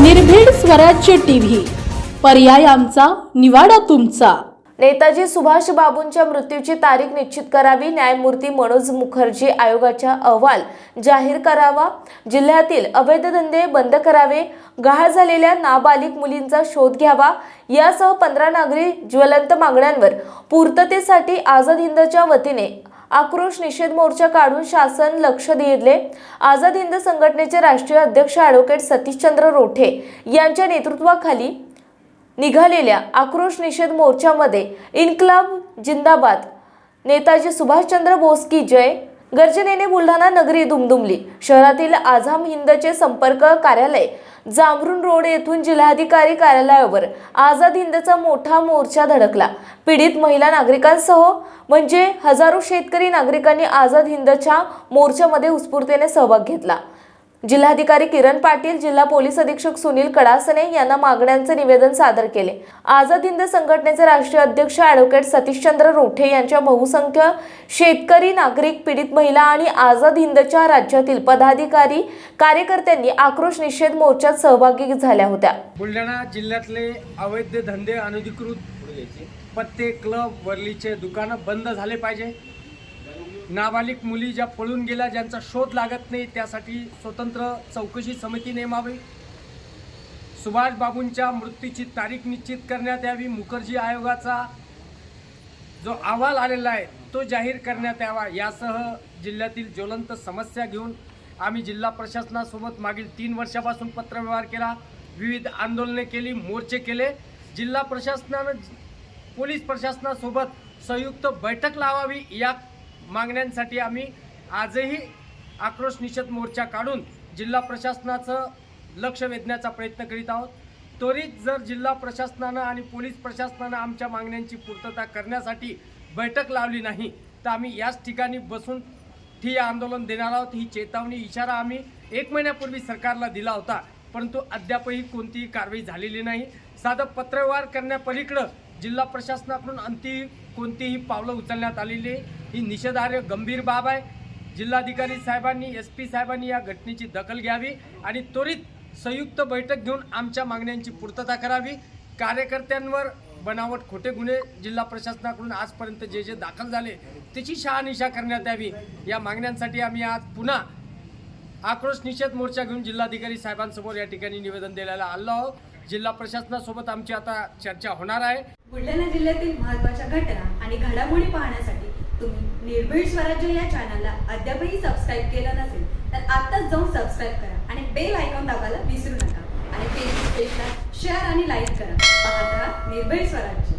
निर्भीड स्वराज्य टीव्ही. पर्याय आमचा निवाडा तुमचा. नेताजी सुभाष बाबूंच्या मृत्यूची तारीख निश्चित करावी न्यायमूर्ती मनोज मुखर्जी आयोगाचा अहवाल जाहीर करावा जिल्ह्यातील अवैध धंदे बंद करावे गहाळ झालेल्या नाबालिक मुलींचा शोध घ्यावा यासह पंधरा नागरी ज्वलंत मागण्यांवर पूर्ततेसाठी आझाद हिंदच्या वतीने आक्रोश निषेध मोर्चा काढून शासन लक्ष दिले. आझाद हिंद संघटनेचे राष्ट्रीय अध्यक्ष ॲडव्होकेट सतीशचंद्र रोठे यांच्या नेतृत्वाखाली निघालेल्या आक्रोश निषेध मोर्चामध्ये इन्कलाब जिंदाबाद. नेताजी सुभाषचंद्र बोस की जय. गर्जनेने बुलढाणा नगरी दुमदुमली शहरातील आझाम हिंदचे संपर्क कार्यालय जांभरून रोड येथून जिल्हाधिकारी कार्यालयावर आझाद हिंदचा मोठा मोर्चा धडकला. पीडित महिला नागरिकांसह म्हणजे हजारो शेतकरी नागरिकांनी आझाद हिंदच्या मोर्चामध्ये उत्स्फूर्तेने सहभाग घेतला. जिल्हाधिकारी किरण पाटील जिल्हा पोलीस अधीक्षक सुनील कडासने यांना मागण्यांचे निवेदन सादर केले. आझाद हिंद संघटनेचे राष्ट्रीय अध्यक्ष ॲडव्होकेट सतीशचंद्र रोठे यांच्या बहुसंख्य शेतकरी नागरिक पीडित महिला आणि आझाद हिंदच्या राज्यातील पदाधिकारी कार्यकर्त्यांनी आक्रोश निषेध मोर्चात सहभागी झाल्या होत्या. बुलढाणा जिल्ह्यातले अवैध धंदे अनधिकृत पत्ते क्लब वरलीचे दुकानं बंद झाले पाहिजे. नाबालिक मुली ज्या पळून गेल्या ज्यांचा शोध लागत नाही त्यासाठी स्वतंत्र चौकशी समिती नेमावी. सुभाष बाबूंच्या मृत्यूची तारीख निश्चित करण्यात यावी. मुखर्जी आयोगाचा जो अहवाल आलेला आहे तो जाहीर करण्यात यावा. यासह जिल्ह्यातील ज्वलंत समस्या घेऊन आम्ही जिल्हा प्रशासनासोबत मागील तीन वर्षापासून पत्रव्यवहार केला. विविध आंदोलने केली मोर्चे केले. जिल्हा प्रशासनानं पोलीस प्रशासनासोबत संयुक्त बैठक लावावी. या मागण्यांसाठी आम्ही आजही आक्रोश निषेध मोर्चा काढून जिल्हा प्रशासनाचं लक्ष वेधण्याचा प्रयत्न करीत आहोत. त्वरित जर जिल्हा प्रशासनानं आणि पोलीस प्रशासनानं आमच्या मागण्यांची पूर्तता करण्यासाठी बैठक लावली नाही तर आम्ही याच ठिकाणी बसून ठिय्या आंदोलन देणार आहोत. ही चेतावणी इशारा आम्ही एक महिन्यापूर्वी सरकारला दिला होता परंतु अद्यापही कोणतीही कारवाई झालेली नाही. साधं पत्रव्यवहार करण्यापलीकडं जिल्हा प्रशासनाकडून अंती कोणतीही पावलं उचलण्यात आलेली आहे. ही निषेधार्ह गंभीर बाब आहे. जिल्हाधिकारी साहेबांनी एस पी साहेबांनी या घटनेची दखल घ्यावी आणि त्वरित संयुक्त बैठक घेऊन आमच्या मागण्यांची पूर्तता करावी. कार्यकर्त्यांवर बनावट खोटे गुन्हे जिल्हा प्रशासनाकडून आजपर्यंत जे जे दाखल झाले त्याची शहानिशा करण्यात यावी. या मागण्यांसाठी आम्ही आज पुन्हा आक्रोश निषेध मोर्चा घेऊन जिल्हाधिकारी साहेबांसमोर या ठिकाणी निवेदन द्यायला आलो आहोत. जिल्हा प्रशासनासोबत आमची आता चर्चा होणार आहे. बुलढाणा जिल्ह्यातील महत्त्वाच्या घटना आणि घडामोडी पाहण्यासाठी तुम्ही निर्भीड स्वराज्य या चॅनलला अद्यापही सबस्क्राईब केलं नसेल तर आत्ताच जाऊन सबस्क्राईब करा आणि बेल आयकॉन दाबायला विसरू नका. आणि फेसबुक पेजला शेअर आणि लाईक करा. पाहत राहा निर्भीड स्वराज्य.